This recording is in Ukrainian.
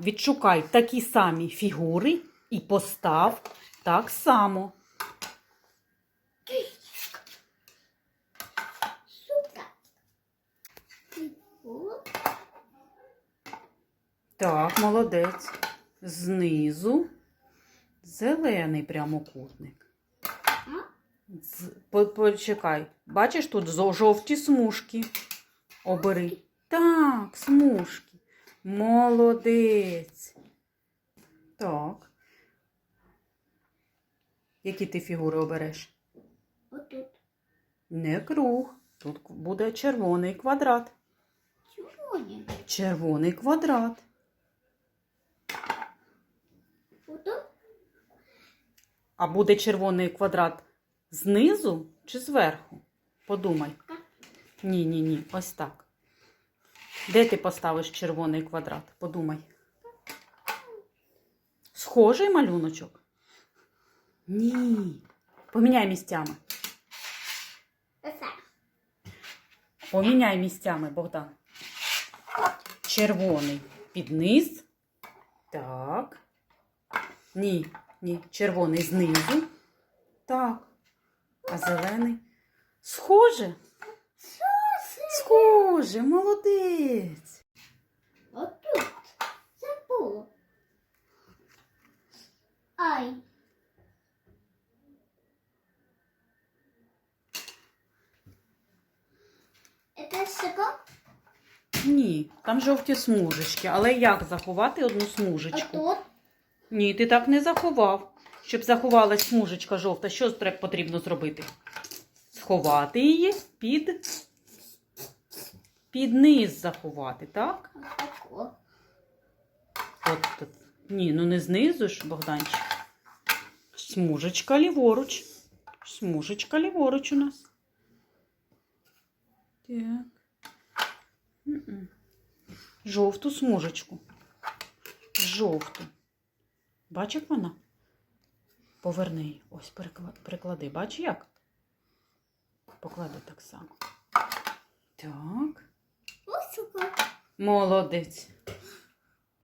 відшукай такі самі фігури і постав так само. Так, молодець. Знизу зелений прямокутник. Почекай. Бачиш тут жовті смужки. Обери. Так, смужки. Молодець. Так. Які ти фігури обереш? Вот тут. Не круг. Тут буде червоний квадрат. Червоний. Червоний квадрат. Вот тут. А буде червоний квадрат знизу чи зверху? Подумай. Ні, ні, ні, ось так. Де ти поставиш червоний квадрат? Подумай. Схожий малюночок? Ні. Поміняй місцями. Поміняй місцями, Богдан. Червоний під низ. Так. Ні, ні. Червоний знизу. Так. А зелений. Схоже. Схоже, молодець. Вот тут. Забыла. Ай. Это сыгал? Ні, там жовті смужечки. Але як заховати одну А смужечку? тут? Ні, ти так не заховав. Щоб заховалась смужечка жовта, що тре- потрібно зробити? Сховати її під, під низ заховати, так? От тут. Ні, ну не знизу ж, Богданчик. Смужечка ліворуч. Смужечка ліворуч у нас. Так. Жовту смужечку. Жовту. Бач, як вона? Поверни її. Ось перекла- переклади. Бач як? Поклади так само. Так. Молодець.